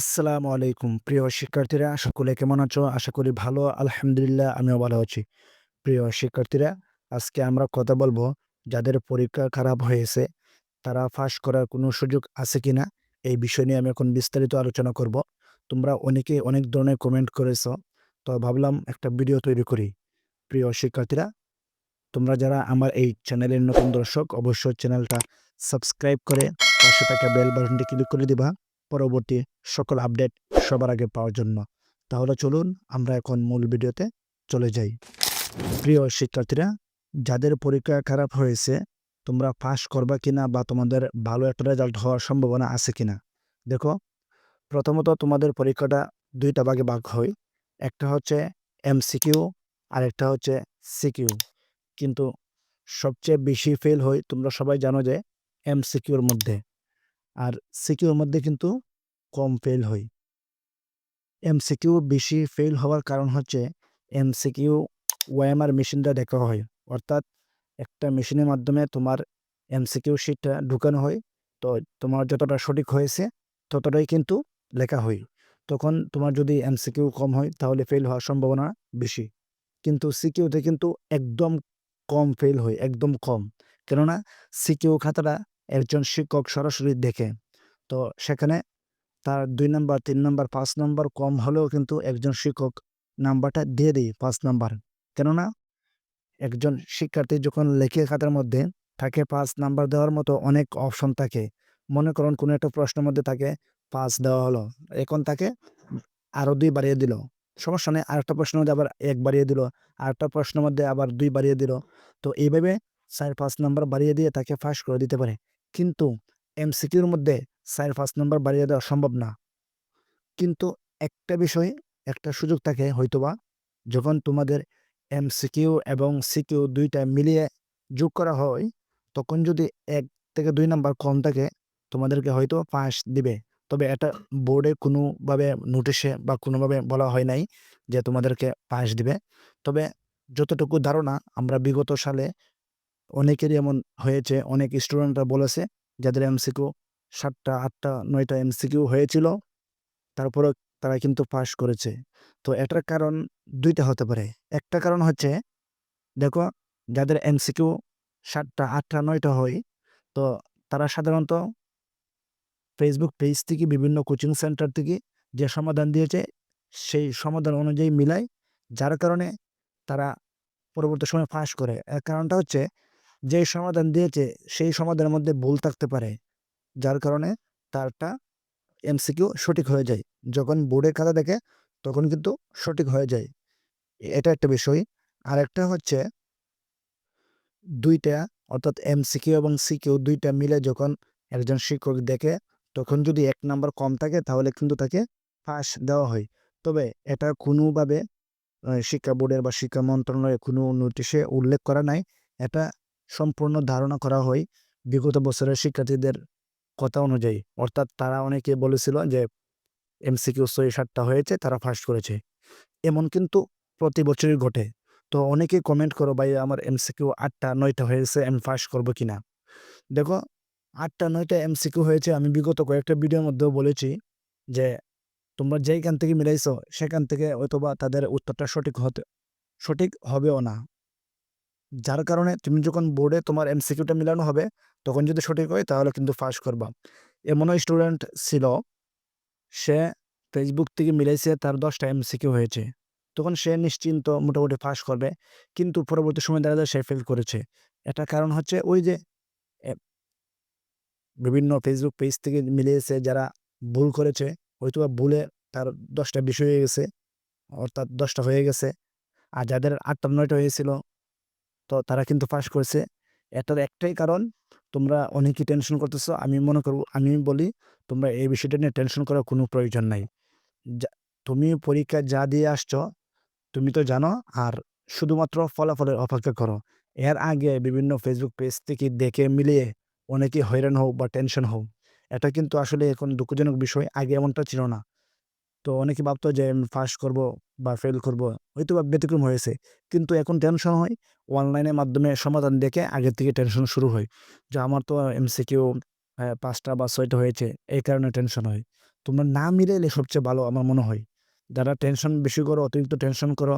আসসালামু আলাইকুম। প্রিয় শিক্ষার্থীরা, সকলে কেমন আছো? আশা করি ভালো, আলহামদুলিল্লাহ, আমিও ভালো আছি। প্রিয় শিক্ষার্থীরা, আজকে আমরা কথা বলব যাদের পরীক্ষা খারাপ হয়েছে, তারা পাস করার কোনো সুযোগ আছে কিনা? এই বিষয় নিয়ে আমি এখন বিস্তারিত আলোচনা করব। তোমরা অনেকে অনেক ধরনের কমেন্ট করেছ, তো ভাবলাম একটা ভিডিও তৈরি করি। প্রিয় শিক্ষার্থীরা, তোমরা যারা আমার এই চ্যানেলের নতুন দর্শক, অবশ্যই চ্যানেলটা সাবস্ক্রাইব করে পাশে থাকা বেল বাটনটি ক্লিক করে দিবা। পরবর্তী সকল আপডেট সবার আগে পাওয়ার জন্য। তাহলে চলুন আমরা এখন মূল ভিডিওতে চলে যাই। প্রিয় শিক্ষার্থীরা, যাদের পরীক্ষা খারাপ হয়েছে, তোমরা পাস করবা কিনা বা তোমাদের ভালো একটা রেজাল্ট হওয়ার সম্ভাবনা আছে কিনা? দেখো, প্রথমত তোমাদের পরীক্ষাটা দুইটা ভাগে ভাগ হয়। একটা হচ্ছে এমসিকিউ আর একটা হচ্ছে সিকিউ কিন্তু সবচেয়ে বেশি ফেল হয়, তোমরা সবাই জানো যে এমসিকিউর মধ্যে। আর সিকিউর মধ্যে কিন্তু কম ফেল হয়। এমসিকিউ বেশি ফেল হওয়ার কারণ হচ্ছে এমসিকিউ ওয়াইএমআর মেশিনটা দেখা হয়। অর্থাৎ একটা মেশিনের মাধ্যমে তোমার এমসিকিউ শিটটা ঢুকানো হয়, তো তোমার যতটা সঠিক হয়েছে ততটাই কিন্তু লেখা হয়। তখন তোমার যদি এমসিকিউ কম হয় তাহলে ফেল হওয়ার সম্ভাবনা বেশি। কিন্তু সিকিউতে কিন্তু একদম কম ফেল হয়, একদম কম। কেননা সিকিউ খাতাটা একজন শিক্ষক সরাসরি দেখে। তো সেখানে তার দুই নম্বর, তিন নম্বর, পাঁচ নম্বর কম হলেও কিন্তু একজন শিক্ষক নাম্বারটা দিয়ে দিই পাঁচ নাম্বার। কেননা একজন শিক্ষার্থী যখন লেখে খাতার মধ্যে তাকে পাঁচ নাম্বার দেওয়ার মতো অনেক অপশন থাকে, মনে করুন কোনো একটা প্রশ্নের মধ্যে তাকে পাঁচ দেওয়া হলো, এখন তাকে আরও দুই বাড়িয়ে দিল। সমস্যা নেই, আরেকটা প্রশ্নের মধ্যে আবার এক বাড়িয়ে দিল, আরেকটা প্রশ্নের মধ্যে আবার দুই বাড়িয়ে দিল। তো এইভাবে চার, পাঁচ নাম্বার বাড়িয়ে দিয়ে তাকে ফাঁস করে দিতে পারে। কিন্তু এমসিকিউর মধ্যে চার পাঁচ নাম্বার বাড়িয়ে দেওয়া সম্ভব না। কিন্তু একটা বিষয়, একটা সুযোগ থাকে হয়তোবা, যখন তোমাদের এমসিকিউ এবং সিকিউ দুইটা মিলিয়ে যোগ করা হয়, তখন যদি এক থেকে দুই নাম্বার কম থাকে, তোমাদেরকে হয়তো পাস দিবে। তবে এটা বোর্ডে কোনোভাবে নোটিশে বা কোনোভাবে বলা হয় নাই যে তোমাদেরকে পাস দিবে। তবে যতটুকু ধারণা আমরা বিগত সালে অনেকেরই এমন হয়েছে, অনেক স্টুডেন্টরা বলেছে যাদের এমসিকিউ সাতটা, আটটা, নয়টা এমসিকিউ হয়েছিল, তারপরেও তারা কিন্তু পাস করেছে। তো এটার কারণ দুইটা হতে পারে। একটা কারণ হচ্ছে, দেখো যাদের এমসিকিউ সাতটা, আটটা, নয়টা হয়, তো তারা সাধারণত ফেসবুক পেজ থেকে, বিভিন্ন কোচিং সেন্টার থেকে যে সমাধান দিয়েছে, সেই সমাধান অনুযায়ী মিলায়, যার কারণে তারা পরবর্তী সময় ফাঁস করে। এর কারণটা হচ্ছে যে সমাধান দিয়েছে, সেই সমাধানের মধ্যে ভুল থাকতে পারে। যার কারণে তারটা এমসিকিউ সঠিক হয়ে যায়। যখন বোর্ডের খাতা দেখে, তখন কিন্তু সঠিক হয়ে যায়। এটা একটা বিষয়। আর একটা হচ্ছে, দুইটা, অর্থাৎ এমসিকিউ এবং সিকিউ দুইটা মিলে যখন একজন শিক্ষক দেখে, তখন যদি এক নাম্বার কম থাকে, তাহলে কিন্তু তাকে পাস দেওয়া হয়। তবে এটা কোনোভাবে শিক্ষা বোর্ডের বা শিক্ষা মন্ত্রণালয়ের কোনো নোটিশে উল্লেখ করা নাই। এটা সম্পূর্ণ ধারণা করা হয় বিগত বছরের শিক্ষার্থীদের কথা অনুযায়ী। অর্থাৎ তারা অনেকে বলেছিল যে, এমসিকিউ ছয় সাতটা হয়েছে, তারা ফার্স্ট করেছে। এমন কিন্তু প্রতি বছরই ঘটে। তো অনেকে কমেন্ট করো, ভাই, আমার এমসিকিউ আটটা, নয়টা হয়েছে, আমি ফার্স্ট করব কিনা? দেখো, আটটা, নয়টা এমসিকিউ হয়েছে, আমি বিগত কয়েকটা ভিডিওর মধ্যেও বলেছি যে, তোমরা যেইখান থেকে মিলাইছো, সেখান থেকে হয়তোবা তাদের উত্তরটা সঠিক হতে, সঠিক হবেও না। যার কারণে তুমি যখন বোর্ডে তোমার এমসিকিউটা মিলানো হবে, তখন যদি সঠিক হয়, তাহলে কিন্তু পাস করবা। এমনও স্টুডেন্ট ছিল, সে ফেসবুক থেকে মিলাইছে, তার দশটা এমসিকিউ হয়েছে। তখন সে নিশ্চিন্ত মোটামুটি পাস করবে, কিন্তু পরবর্তী সময় দেখা যায় সে ফেল করেছে। এটা কারণ হচ্ছে ওই যে বিভিন্ন ফেসবুক পেজ থেকে মিলিয়েছে, যারা ভুল করেছে হয়তো ভুলে তার দশটা বিষয় হয়ে গেছে, অর্থাৎ দশটা হয়ে গেছে। আর যাদের আটটা নয়টা হয়েছিল তো তারা কিন্তু পাস করেছে। এটার একটাই কারণ, তোমরা অনেকেই টেনশন করতেছো, আমি মনে করব, আমি বলি, তোমরা এই বিষয়টা নিয়ে টেনশন করার কোনো প্রয়োজন নাই। তুমি পরীক্ষা যা দিয়ে আসছো, তুমি তো জানো, আর শুধুমাত্র ফলাফলের অপেক্ষা করো। এর আগে বিভিন্ন ফেসবুক পেজ থেকে দেখে মিলিয়ে অনেকে হয়রান হোক বা টেনশন হোক এটা কিন্তু আসলে এখন দুঃখজনক বিষয়, আগে এমনটা ছিল না। তো অনেকে ভাবতো যে আমি ফার্স্ট করব বা ফেল করব হয়তো বা ব্যতিক্রম হয়েছে কিন্তু এখন টেনশন হয় অনলাইনের মাধ্যমে সমাধান দেখে আগের থেকে টেনশন শুরু হয় যে আমার তো এমসিকিউ পাঁচটা বা ছয়টা হয়েছে এই কারণে টেনশন হয় তোমরা না মিলাইলে সবচেয়ে ভালো আমার মনে হয়। যারা টেনশন বেশি করো, অতিরিক্ত টেনশন করো,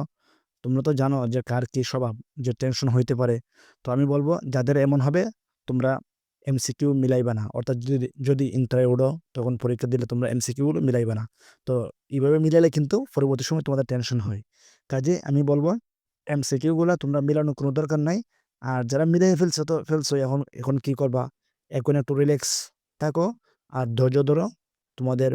তোমরা তো জানো যে কার কী স্বভাব, যে টেনশন হইতে পারে। তো আমি বলব যাদের এমন হবে তোমরা এমসিকিউ মিলাইবা না। অর্থাৎ যদি যদি ইন্টারে উঠো, তখন পরীক্ষা দিলে তোমরা এমসিকিউ গুলো মিলাইবা না। তো এইভাবে মিলাইলে কিন্তু পরবর্তী সময় তোমাদের টেনশন হয়। কাজে আমি বলব এমসিকিউ গুলা তোমরা মিলানোর কোনো দরকার নাই। আর যারা মিলাই ফেলছো তো, ফেলছো, এখন এখন কি করবা? এখন একটু রিল্যাক্স থাকো আর ধৈর্য ধরো। তোমাদের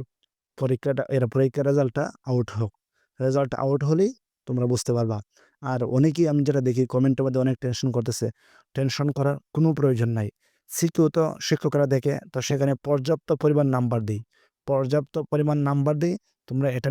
পরীক্ষাটা, এর পরীক্ষার রেজাল্টটা আউট হোক। রেজাল্ট আউট হলেই তোমরা বুঝতে পারবা। আর অনেকেই আমি যেটা দেখি কমেন্টের মধ্যে অনেক টেনশন করতেছে। টেনশন করার কোনো প্রয়োজন নাই। সিকিউ তো শিক্ষকরা দেখে, তো সেখানে পর্যাপ্ত পরিমাণ নাম্বার দিই। পর্যাপ্ত পরিমাণ নাম্বার দিই, তোমরা এটা